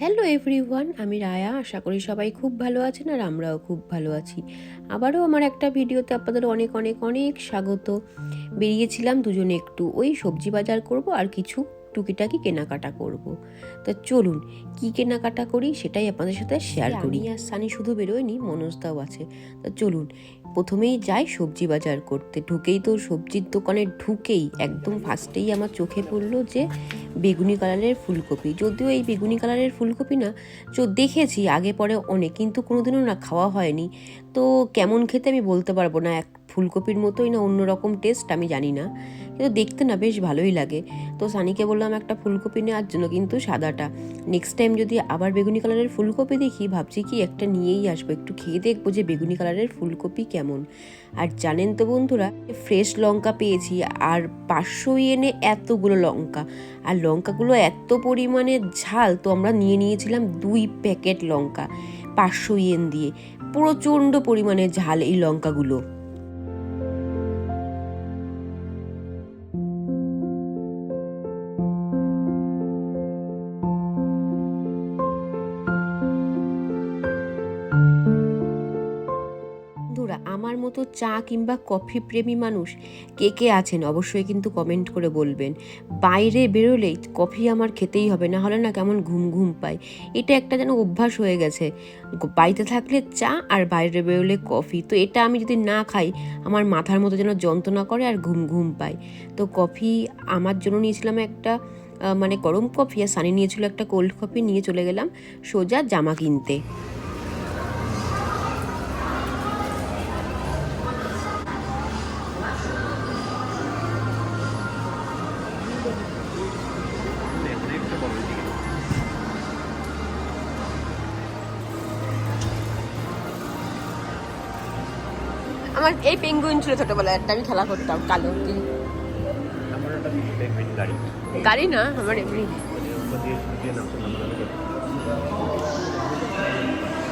Hello everyone আমি রায়া, আশা করি সবাই খুব ভালো আছেন আর আমরাও খুব ভালো আছি। আবারও আমার একটা ভিডিওতে আপনাদের অনেক অনেক অনেক স্বাগত। বেরিয়েছিলাম দুজনে একটু ওই সবজি বাজার করব আর কিছু টুকিটাকি কেনাকাটা করব। তা চলুন কি কেনাকাটা করি সেটাই আপনাদের সাথে শেয়ার করি। আর সানি শুধু বেরোয়নি মনোজদাও আছে। তো চলুন প্রথমেই যাই সবজি বাজার করতে। ঢুকেই তো সবজির দোকানে ঢুকেই একদম ফার্স্টেই আমার চোখে পড়ল যে বেগুনি কালারের ফুলকপি। যদিও এই বেগুনি কালারের ফুলকপি না চো দেখেছি আগে পরে অনেক কিন্তু কোনোদিনও না খাওয়া হয়নি। তো কেমন খেতে আমি বলতে পারব না এক ফুলকপির মতোই না অন্যরকম টেস্ট আমি জানি না। কিন্তু দেখতে না বেশ ভালোই লাগে। তো সানিকে বললাম, একটা ফুলকপি নেওয়ার জন্য কিন্তু সাদাটা। নেক্সট টাইম যদি আবার বেগুনি কালারের ফুলকপি দেখি, ভাবছি কি একটা নিয়েই আসব। একটু খেয়ে দেখব যে বেগুনি কালারের ফুলকপি কেমন। আর জানেন তো বন্ধুরা ফ্রেশ লঙ্কা পেয়েছি, আর পাঁচশো ইয়েনে এতগুলো লঙ্কা। আর লঙ্কাগুলো এত পরিমাণে ঝাল, তো আমরা নিয়ে নিয়েছিলাম দুই প্যাকেট লঙ্কা, পাঁচশো ইয়েন দিয়ে। প্রচণ্ড পরিমাণে ঝাল এই লঙ্কাগুলো। আমার মতো চা কিংবা কফি প্রেমী মানুষ কে কে আছেন? অবশ্যই কিন্তু কমেন্ট করে বলবেন। বাইরে বেরোলেই কফি আমার খেতেই হবে না হলে না কেমন ঘুম ঘুম পাই এটা একটা যেন অভ্যাস হয়ে গেছে। বাড়িতে থাকলে চা আর বাইরে বেরোলে কফি। তো এটা আমি যদি না খাই, আমার মাথার মতো যেন যন্ত্রণা করে আর ঘুম ঘুম পাই তো কফি আমার জন্য নিয়েছিলাম একটা মানে গরম কফি আর সানি নিয়েছিল একটা কোল্ড কফি নিয়ে চলে গেলাম সোজা জামা কিনতে। আমার এই পেঙ্গুইন ছিল ছোটবেলায় একটা আমি খেলা করতাম কালো দিয়ে। আমার একটা পেঙ্গুইন গাড়ি। গাড়ি না আমার এমনি।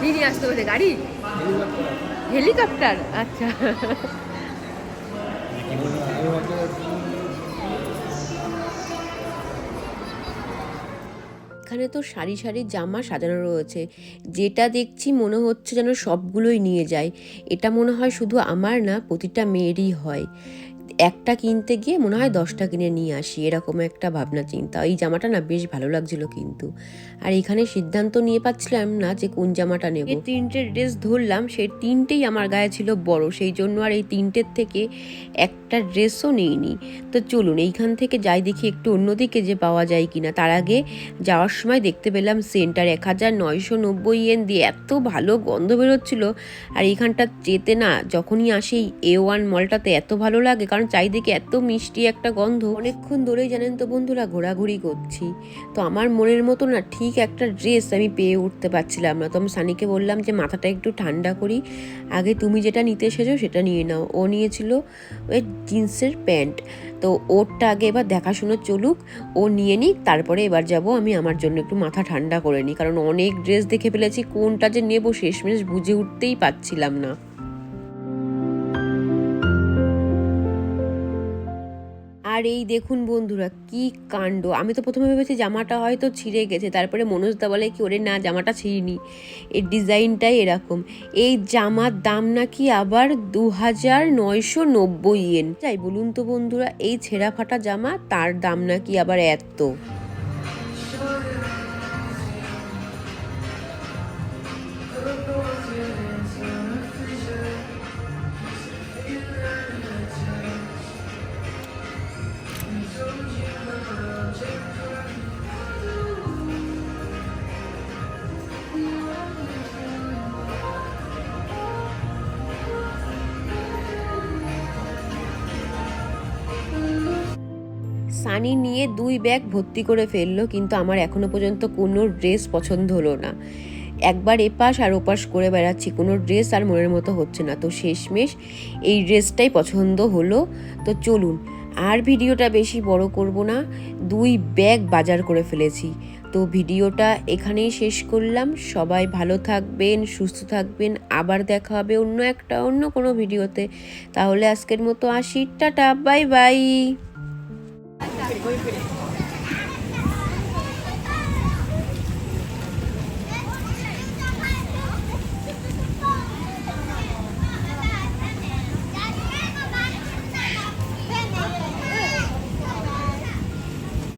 কি নিয়ে আসতে বলে গাড়ি? হেলিকপ্টার? আচ্ছা। এখানে তো সারি সারি জামা সাজানো রয়েছে। যেটা দেখছি মনে হচ্ছে যেন সবগুলোই নিয়ে যায়। এটা মনে হয় শুধু আমার না, প্রতিটা মেয়েরই হয়। একটা কিনতে গিয়ে মনে হয় দশটা কিনে নিয়ে আসি, এরকম একটা ভাবনা, চিন্তা। এই জামাটা না বেশ ভালো লাগছিল কিন্তু। আর এখানে সিদ্ধান্ত নিয়ে পাচ্ছিলাম না যে কোন জামাটা নেব। তিনটে ড্রেস ধরলাম, সেই তিনটেই আমার গায়ে ছিল বড়। সেই জন্য আর এই তিনটের থেকে একটা ড্রেসও নেইনি। তো চলুন, এইখান থেকে যাই দেখি একটু অন্যদিকে যে পাওয়া যায় কিনা। তার আগে যাওয়ার সময় দেখতে পেলাম সেন্টার এক হাজার নয়শো নব্বই ইয়েন দিয়ে এত ভালো গন্ধ বেরোচ্ছিল। আর এইখানটা যেতে না, যখনই আসি এ ওয়ান মলটাতে এত ভালো লাগে, কারণ চারিদিকে এত মিষ্টি একটা গন্ধ। অনেকক্ষণ ধরেই জানেন তো বন্ধুরা, ঘোরাঘুরি করছি। তো আমার মনের মতো না ঠিক একটা ড্রেস আমি পেয়ে উঠতে পারছিলাম না। তো আমি সানিকে বললাম যে, মাথাটা একটু ঠান্ডা করি। আগে তুমি যেটা নিতে এসেছ সেটা নিয়ে নাও। ও নিয়েছিল। ওই জিন্সের প্যান্ট। তো ওরটা আগে এবার দেখাশুনো চলুক, ও নিয়ে নিক, তারপরে এবার যাব আমি আমার জন্য একটু মাথা ঠান্ডা করে নিই। কারণ অনেক ড্রেস দেখে ফেলেছি, কোনটা যে নেব শেষমেশ বুঝে উঠতেই পারছিলাম না। আর এই দেখুন বন্ধুরা, কি কাণ্ড। আমি তো প্রথমে ভেবেছি জামাটা হয়তো ছিঁড়ে গেছে, তারপরে মনোজদা বলে কি, ওরে না, জামাটা ছিঁড়িনি। এর ডিজাইনটাই এরকম। এই জামার দাম নাকি আবার দু হাজার নয়শো নব্বই এন যাই বলুন তো বন্ধুরা, এই ছেঁড়া ফাটা জামা, তার দাম নাকি আবার এত। সানি নিয়ে দুই ব্যাগ ভর্তি করে ফেলল, কিন্তু আমার এখনও পর্যন্ত কোনো ড্রেস পছন্দ হলো না। একবার এপাশ আর ওপাশ করে বেড়াচ্ছি, কোনো ড্রেস আর মনের মতো হচ্ছে না। তো শেষমেশ এই ড্রেসটাই পছন্দ হলো। তো চলুন, আর ভিডিওটা বেশি বড় করব না, দুই ব্যাগ বাজার করে ফেলেছি। তো ভিডিওটা এখানেই শেষ করলাম। সবাই ভালো থাকবেন, সুস্থ থাকবেন। আবার দেখা হবে অন্য একটা, অন্য কোনো ভিডিওতে। তাহলে আজকের মতো আসি। Tata, bye bye. 我也可以